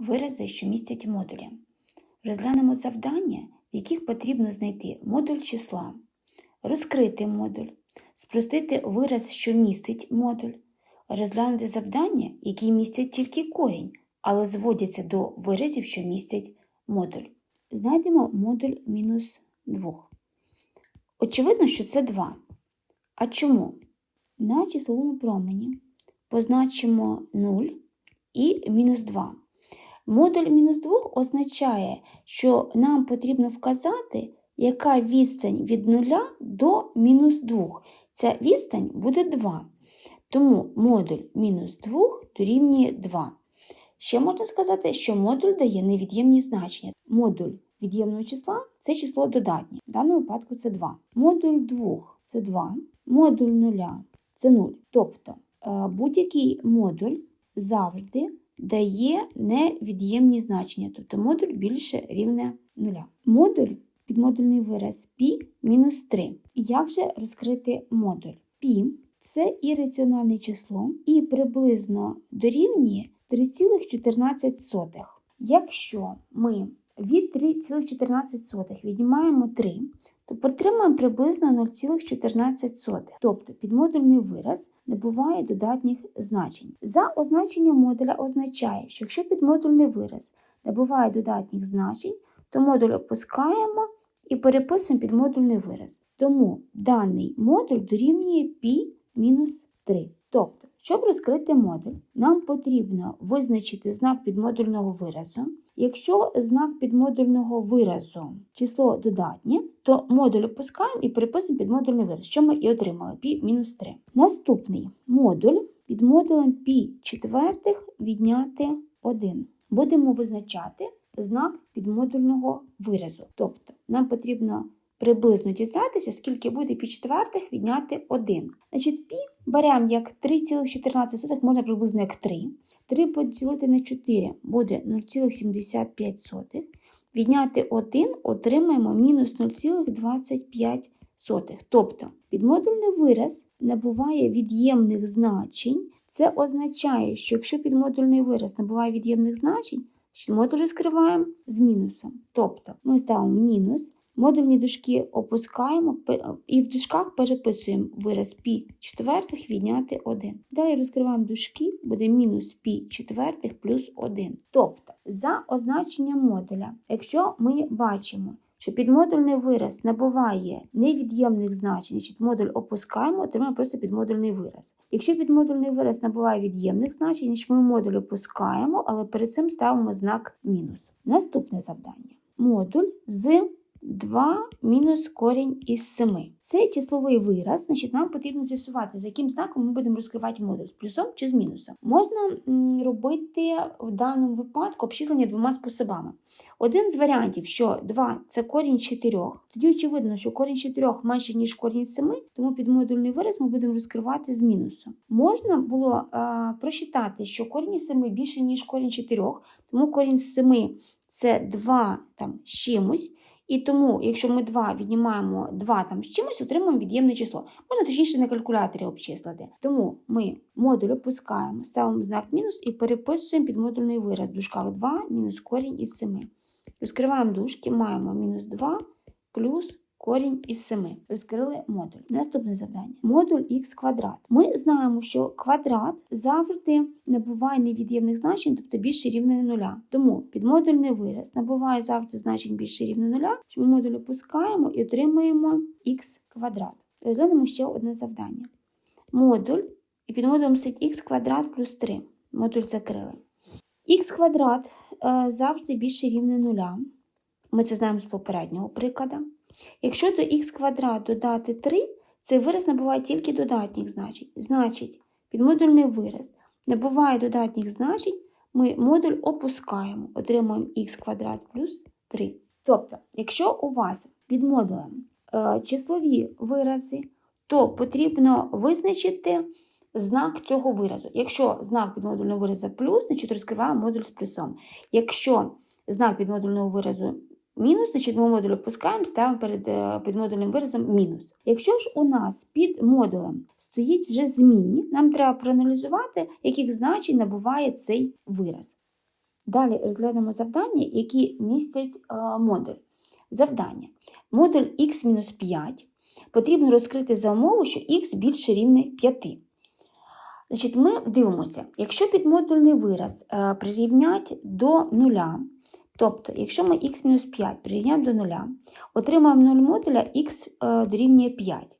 вирази, що містять модулі. Розглянемо завдання, в яких потрібно знайти модуль числа, розкрити модуль, спростити вираз, що містить модуль, розглянути завдання, які містять тільки корінь, але зводяться до виразів, що містять модуль. Знайдемо модуль мінус 2. Очевидно, що це 2. А чому? На числовому промені позначимо 0 і мінус 2. Модуль мінус 2 означає, що нам потрібно вказати, яка відстань від 0 до мінус 2. Ця відстань буде 2. Тому модуль мінус 2 дорівнює 2. Ще можна сказати, що модуль дає невід'ємні значення. Модуль від'ємного числа це число додатнє. В даному випадку це 2. Модуль 2 це 2. Модуль 0 це 0. Тобто е, будь-який модуль завжди дає невід'ємні значення, тобто модуль більше рівне 0. Модуль підмодульний вираз π мінус 3. Як же розкрити модуль? π це ірраціональне число і приблизно дорівнює 3,14. Якщо ми від 3,14 віднімаємо 3, то отримаємо приблизно 0,14. Тобто підмодульний вираз не буває додатніх значень. За означення модуля означає, що якщо підмодульний вираз не буває додатніх значень, то модуль опускаємо і переписуємо підмодульний вираз. Тому даний модуль дорівнює π-3. Тобто, щоб розкрити модуль, нам потрібно визначити знак підмодульного виразу. Якщо знак підмодульного виразу число додатнє, то модуль опускаємо і переписуємо підмодульний вираз, що ми і отримали π-3. Наступний модуль під модулем π четвертих відняти 1. Будемо визначати знак підмодульного виразу. Тобто нам потрібно приблизно дізнатися, скільки буде пі четвертих відняти 1. Значить, пі беремо як 3,14, можна приблизно як 3. 3 поділити на 4 буде 0,75. Відняти 1 отримаємо мінус 0,25. Тобто підмодульний вираз набуває від'ємних значень. Це означає, що якщо підмодульний вираз набуває від'ємних значень, то модуль розкриваємо з мінусом. Тобто ми ставимо мінус, модульні дужки опускаємо і в дужках переписуємо вираз π четвертих відняти 1. Далі розкриваємо дужки, буде мінус π четвертих плюс 1. Тобто, за означенням модуля, якщо ми бачимо, що підмодульний вираз набуває невід'ємних значень, значить модуль опускаємо, отримаємо просто підмодульний вираз. Якщо підмодульний вираз набуває від'ємних значень, значить ми модуль опускаємо, але перед цим ставимо знак мінус. Наступне завдання. Модуль з 2 мінус корінь із 7. Цей числовий вираз, значить, нам потрібно з'ясувати, за яким знаком ми будемо розкривати модуль з плюсом чи з мінусом. Можна робити в даному випадку обчислення двома способами. Один з варіантів, що 2 це корінь 4, тоді очевидно, що корінь 4 менше, ніж корінь 7, тому підмодульний вираз ми будемо розкривати з мінусом. Можна було а, просчитати, що корінь 7 більше, ніж корінь 4, тому корінь 7 це 2 там, з чимось. І тому, якщо ми 2 віднімаємо 2 там з чимось, отримаємо від'ємне число. Можна точніше на калькуляторі обчислити. Тому ми модуль опускаємо, ставимо знак мінус і переписуємо підмодульний вираз в дужках 2 мінус корінь із 7. Розкриваємо дужки, маємо мінус 2 плюс корінь із 7. Розкрили модуль. Наступне завдання. Модуль х квадрат. Ми знаємо, що квадрат завжди набуває невід'ємних значень, тобто більше рівне нуля. Тому підмодульний вираз набуває завжди значень більше рівне нуля, ми модуль опускаємо і отримуємо х квадрат. Розглянемо ще одне завдання. Модуль і під модулем стоїть х квадрат плюс 3. Модуль закрили. х квадрат е, завжди більше рівне нуля. Ми це знаємо з попереднього прикладу. Якщо до х квадрат додати 3, цей вираз набуває тільки додатніх значень. Значить, підмодульний вираз набуває додатніх значень, ми модуль опускаємо, отримуємо х квадрат плюс 3. Тобто, якщо у вас під модулем е, числові вирази, то потрібно визначити знак цього виразу. Якщо знак підмодульного виразу плюс, значить розкриваємо модуль з плюсом. Якщо знак підмодульного виразу мінус, значить ми модуль опускаємо, ставимо перед е, підмодульним виразом мінус. Якщо ж у нас під модулем стоїть вже змінні, нам треба проаналізувати, яких значень набуває цей вираз. Далі розглянемо завдання, які містять е, модуль. Завдання. Модуль х-5 потрібно розкрити за умову, що х більше рівне 5. Значить, ми дивимося, якщо підмодульний вираз е, прирівнять до нуля, тобто, якщо ми х-5 прирівняємо до нуля, отримаємо 0 модуля х е, дорівнює 5.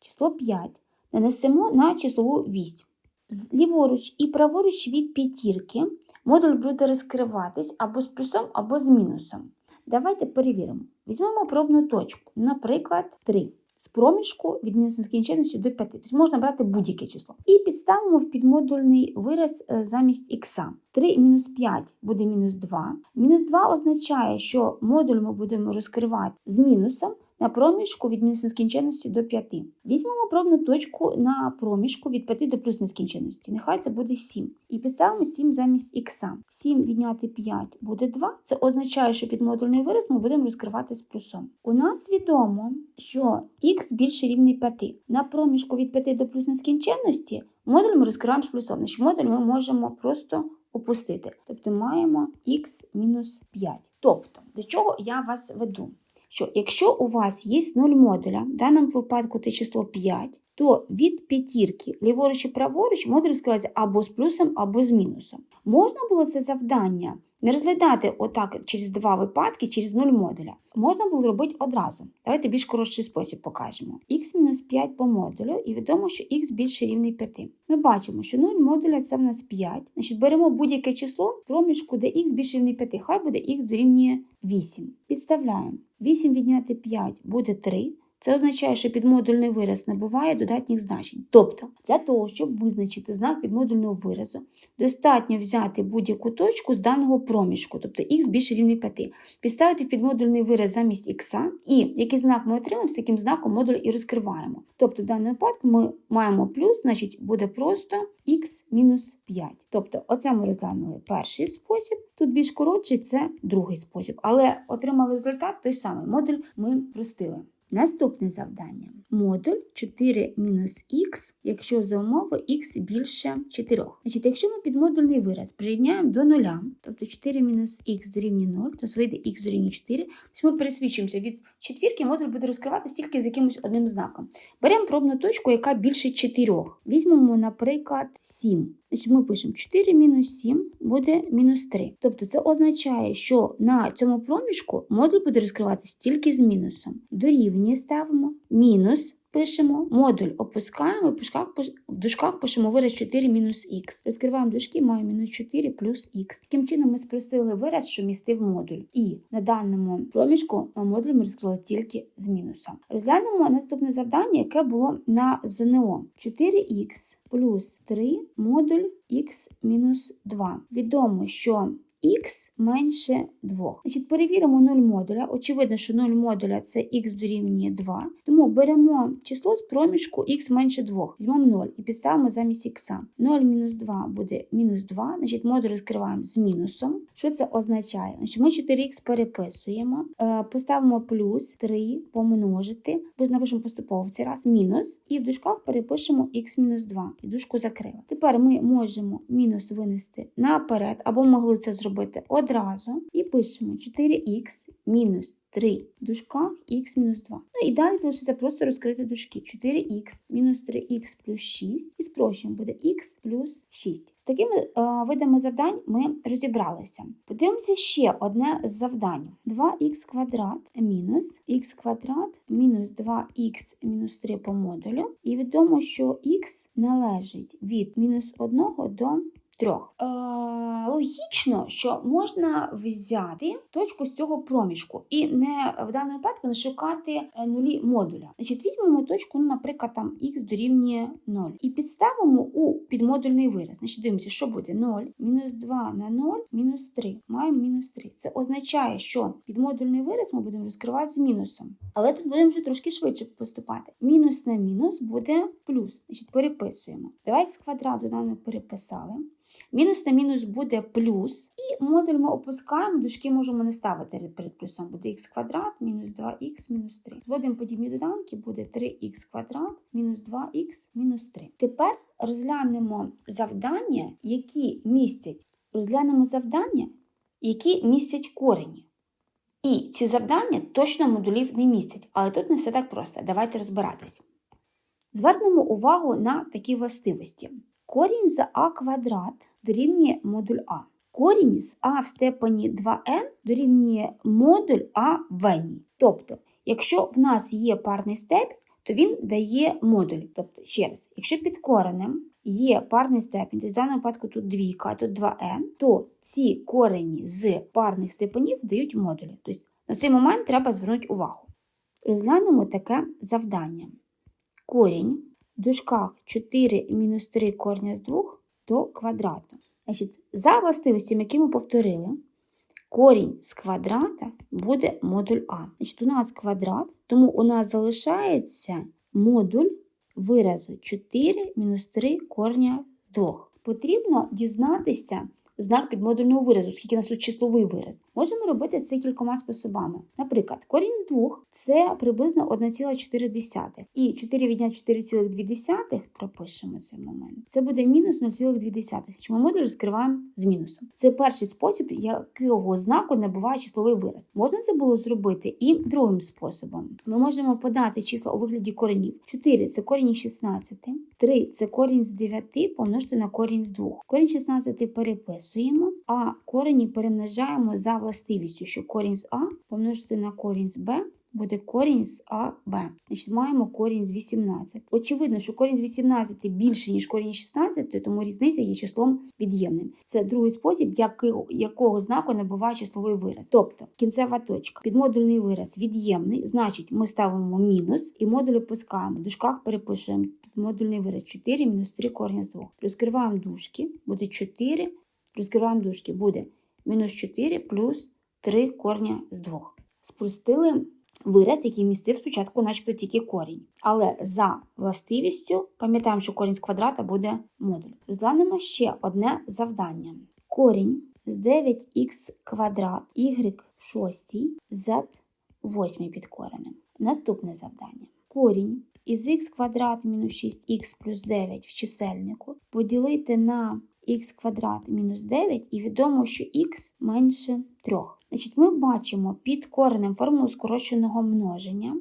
Число 5 нанесемо на числову вісь. З- Ліворуч і праворуч від п'ятірки модуль буде розкриватись або з плюсом, або з мінусом. Давайте перевіримо. Візьмемо пробну точку, наприклад, 3. З проміжку від мінус нескінченності до 5. Тобто можна брати будь-яке число. І підставимо в підмодульний вираз е, замість х. 3 мінус 5 буде мінус 2. Мінус 2 означає, що модуль ми будемо розкривати з мінусом на проміжку від мінус нескінченності до 5. Візьмемо пробну точку на проміжку від 5 до плюс нескінченності. Нехай це буде 7. І підставимо 7 замість х. 7 відняти 5 буде 2. Це означає, що підмодульний вираз ми будемо розкривати з плюсом. У нас відомо, що х більше рівний 5. На проміжку від 5 до плюс нескінченності модуль ми розкриваємо з плюсом. Значить, модуль ми можемо просто опустити. Тобто маємо х мінус 5. Тобто, до чого я вас веду? Що якщо у вас є 0 модуля, в даному випадку це число 5, то від п'ятірки ліворуч і праворуч модуль розкривається або з плюсом, або з мінусом. Можна було це завдання не розглядати отак через два випадки, через 0 модуля. Можна було робити одразу. Давайте більш коротший спосіб покажемо. х-5 по модулю, і відомо, що х більше рівний 5. Ми бачимо, що 0 модуля це в нас 5. Значить, беремо будь-яке число в проміжку, де х більше рівний 5. Хай буде х дорівнює 8. Підставляємо. 8 відняти 5 буде 3. Це означає, що підмодульний вираз набуває додатніх значень. Тобто, для того, щоб визначити знак підмодульного виразу, достатньо взяти будь-яку точку з даного проміжку, тобто х більше рівний 5, підставити в підмодульний вираз замість х, і який знак ми отримаємо, з таким знаком модуль і розкриваємо. Тобто, в даному випадку ми маємо плюс, значить буде просто х мінус 5. Тобто, оце ми розглянули перший спосіб. Тут більш коротший це другий спосіб, але отримали результат той самий. Модуль ми простили. Наступне завдання. Модуль 4 мінус х, якщо за умови х більше 4. Значить, якщо ми підмодульний вираз прирівняємо до нуля, тобто 4 мінус х дорівнює 0, то вийде х дорівнює 4, то ми пересвідчуємося від четвірки, модуль буде розкриватися тільки з якимось одним знаком. Беремо пробну точку, яка більше 4. Візьмемо, наприклад, 7. Значить, ми пишемо 4 мінус 7 буде мінус 3. Тобто це означає, що на цьому проміжку модуль буде розкриватися тільки з мінусом. Дорівнює ставимо мінус. Пишемо модуль, опускаємо, в дужках, в дужках пишемо вираз 4 мінус х. Розкриваємо дужки, маємо мінус 4 плюс х. Таким чином ми спростили вираз, що містив модуль. І на даному проміжку модуль ми розкрили тільки з мінусом. Розглянемо наступне завдання, яке було на ЗНО. 4х плюс 3 модуль х мінус 2. Відомо, що х менше 2. Значить, перевіримо 0 модуля. Очевидно, що 0 модуля це х дорівнює 2. Тому беремо число з проміжку х менше 2. Візьмемо 0 і підставимо замість х. 0 мінус 2 буде мінус 2. Значить, модуль розкриваємо з мінусом. Що це означає? Значить, ми 4х переписуємо, е, поставимо плюс 3 помножити, бо напишемо поступово в цей раз мінус, і в дужках перепишемо х мінус 2. І дужку закрила. Тепер ми можемо мінус винести наперед, або могли це зробити одразу. І пишемо 4х мінус 3 в дужках х мінус 2. Ну і далі залишиться просто розкрити дужки. 4х мінус 3х плюс 6. І спрощуємо буде х плюс 6. З такими е, видами завдань ми розібралися. Подивимося ще одне з завдань. 2х квадрат мінус х квадрат мінус 2х мінус 3 по модулю. І відомо, що х належить від мінус 1 до трьох. Е, логічно, що можна взяти точку з цього проміжку і не в даному випадку не шукати е, нулі модуля. Значить, візьмемо точку, ну, наприклад, там х дорівнює 0 і підставимо у підмодульний вираз. Значить, дивимося, що буде 0, мінус 2 на 0, мінус 3. Маємо мінус 3. Це означає, що підмодульний вираз ми будемо розкривати з мінусом. Але тут будемо вже трошки швидше поступати. Мінус на мінус буде плюс. Значить, переписуємо. 2х квадрат доданок переписали. Мінус на мінус буде плюс, і модуль ми опускаємо, дужки можемо не ставити перед плюсом. Буде х квадрат мінус 2х мінус 3. Зводимо подібні доданки, буде 3х квадрат мінус 2х мінус 3. Тепер розглянемо завдання, які містять розглянемо завдання, які містять корені. І ці завдання точно модулів не містять, але тут не все так просто. Давайте розбиратись. Звернемо увагу на такі властивості. Корінь за а квадрат дорівнює модуль А. Корінь з а в степені 2n дорівнює модуль а в n. Тобто, якщо в нас є парний степінь, то він дає модуль. Тобто, ще раз, якщо під коренем є парний степінь, то в даному випадку тут двійка, а тут 2n, то ці корені з парних степенів дають модулі. Тобто на цей момент треба звернути увагу. Розглянемо таке завдання. Корінь в дужках 4 мінус 3 корня з 2 до квадрату. Значить, за властивостями, які ми повторили, корінь з квадрата буде модуль А. Значить, у нас квадрат, тому у нас залишається модуль виразу 4 мінус 3 корня з 2. Потрібно дізнатися знак підмодульного виразу, оскільки у нас тут числовий вираз. Можемо робити це кількома способами. Наприклад, корінь з 2 це приблизно 1,4. І 4 відняти 4,2 пропишемо цей момент. Це буде мінус 0,2. Чому модуль розкриваємо з мінусом. Це перший спосіб, якого знаку набуває числовий вираз. Можна це було зробити і другим способом. Ми можемо подати числа у вигляді коренів. 4 це корінь 16, 3 це корінь з 9 помножити на корінь з 2. Корінь 16 переписуємо, а корені перемножаємо за властивістю, що корінь з А помножити на корінь з Б буде корінь з АБ. Значить, маємо корінь з 18. Очевидно, що корінь з 18 більше, ніж корінь з 16, тому різниця є числом від'ємним. Це другий спосіб, якого, знаку набуває числовий вираз. Тобто кінцева точка. Підмодульний вираз від'ємний, значить, ми ставимо мінус і модуль опускаємо. В дужках перепишуємо підмодульний вираз 4 мінус 3 корінь з 2. Розкриваємо дужки, буде 4, розкриваємо дужки, буде мінус 4 плюс 3 корня з 2. Спростили вираз, який містив спочатку начебто тільки корінь. Але за властивістю пам'ятаємо, що корінь з квадрата буде модуль. Розглянемо ще одне завдання. Корінь з 9х квадрат y в 6 z 8 під коренем. Наступне завдання. Корінь із х квадрат мінус 6х плюс 9 в чисельнику поділити на х квадрат мінус 9 і відомо, що х менше 3. Значить, ми бачимо під коренем формулу скороченого множення.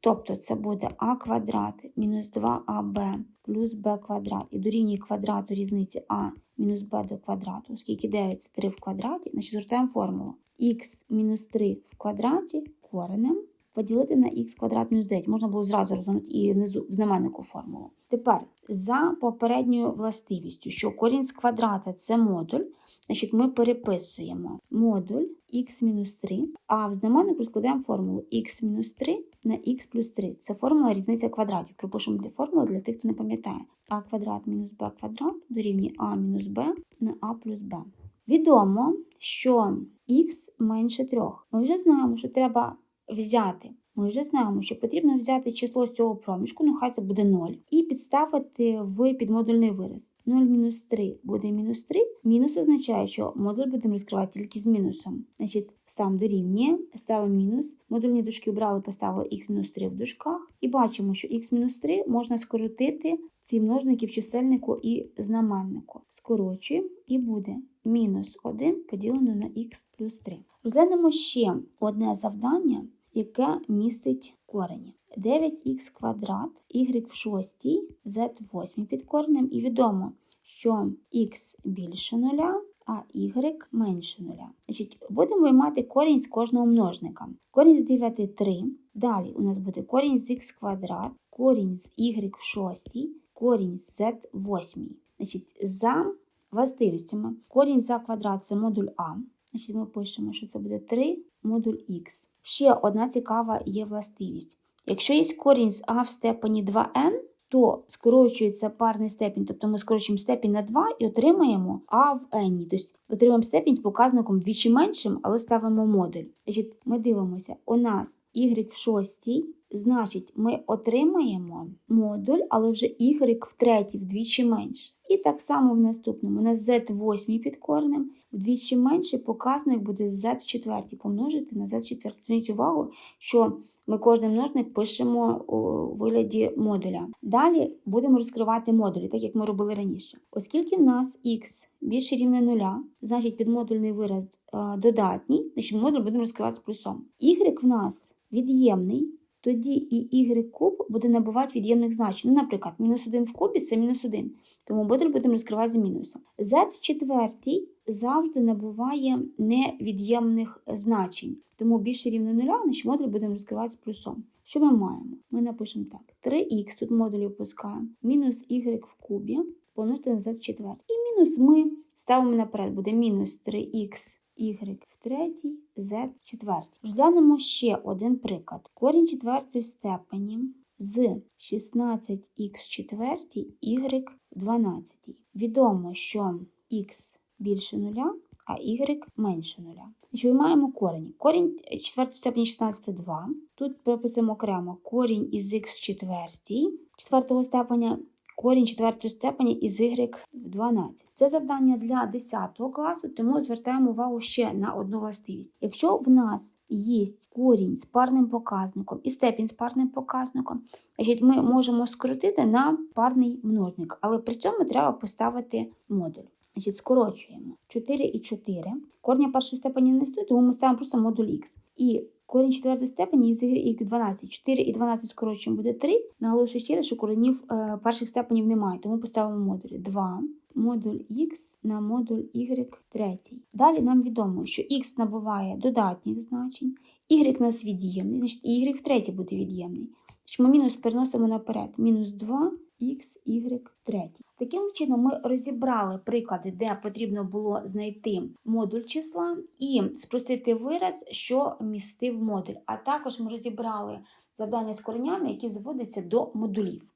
Тобто це буде а квадрат мінус 2аб плюс b квадрат і дорівнює квадрату різниці а мінус b до квадрату, оскільки 9 це 3 в квадраті, значить звертаємо формулу х мінус 3 в квадраті коренем поділити на х квадрат мінус 9. Можна було зразу розгорнути і внизу в знаменнику формулу. Тепер за попередньою властивістю, що корінь з квадрата це модуль, значить ми переписуємо модуль х-3, а в знаменнику складаємо формулу х-3 на х плюс 3. Це формула різниця квадратів. Пропишемо для формули для тих, хто не пам'ятає. а квадрат мінус b квадрат дорівнює а мінус b на а плюс b. Відомо, що х менше 3. Ми вже знаємо, що треба взяти. Ми вже знаємо, що потрібно взяти число з цього проміжку, ну хай це буде 0, і підставити в підмодульний вираз. 0 мінус 3 буде мінус 3. Мінус означає, що модуль будемо розкривати тільки з мінусом. Значить, ставимо дорівнює, ставимо мінус. Модульні дужки обрали, поставили х-3 в дужках. І бачимо, що х-3 можна скоротити ці множники в чисельнику і знаменнику. Скорочуємо і буде мінус 1 поділено на х плюс 3. Розглянемо ще одне завдання яке містить корені. 9х квадрат, y в 6, z в 8 під коренем. І відомо, що х більше нуля, а y менше нуля. Значить, Будемо виймати корінь з кожного множника. Корінь з 9 3. Далі у нас буде корінь з х квадрат, корінь з y в 6, корінь з z в 8. Значить, За властивістями корінь за квадрат це модуль А. Значить, Ми пишемо, що це буде 3 модуль х. Ще одна цікава є властивість. Якщо є корінь з а в степені 2n, то скорочується парний степінь, тобто ми скорочуємо степінь на 2 і отримаємо а в n. Тобто отримаємо степінь з показником двічі меншим, але ставимо модуль. Значить, Ми дивимося, у нас y в шостій, значить, ми отримаємо модуль, але вже y в третій вдвічі менше. І так само в наступному у нас z8 під коренем, вдвічі менший показник буде z4 помножити на z4. Зверніть увагу, що ми кожний множник пишемо у вигляді модуля. Далі будемо розкривати модулі, так як ми робили раніше. Оскільки в нас x більше рівне нуля, значить підмодульний вираз е, додатній, значить модуль будемо розкривати з плюсом. Y в нас від'ємний, тоді і y куб буде набувати від'ємних значень. Ну, наприклад, мінус 1 в кубі це мінус 1, тому модуль будемо розкривати за мінусом. z в четвертій завжди набуває невід'ємних значень, тому більше рівно нуля, значить модуль будемо розкривати з плюсом. Що ми маємо? Ми напишемо так: 3х, тут модулі опускаємо, мінус y в кубі, помножити на z в четвертій. І мінус ми ставимо наперед, буде мінус 3х y третій, z четвертій. Розглянемо ще один приклад. Корінь четвертої степені з 16х в четвертій, y 12. Відомо, що х більше нуля, а y менше нуля. Ми маємо корені. Корінь четвертої степені 16 2. Тут прописуємо окремо корінь із х четвертій, четвертого степеня, корінь четвертої степені із y в 12. Це завдання для 10 класу, тому звертаємо увагу ще на одну властивість. Якщо в нас є корінь з парним показником і степінь з парним показником, значить ми можемо скоротити на парний множник, але при цьому треба поставити модуль. Значить, скорочуємо 4 і 4. Корня першої степені не існує, тому ми ставимо просто модуль х. І корінь четвертої степені із y 12. 4 і 12 скорочуємо буде 3. Наголошую ще раз, що коренів е, перших степенів немає, тому поставимо модулі 2. Модуль х на модуль y третій. Далі нам відомо, що х набуває додатніх значень, y нас від'ємний, значить y втретє буде від'ємний. Ми мінус переносимо наперед. Мінус 2 х, y 3. Таким чином, ми розібрали приклади, де потрібно було знайти модуль числа і спростити вираз, що містив модуль. А також ми розібрали завдання з коренями, які зводяться до модулів.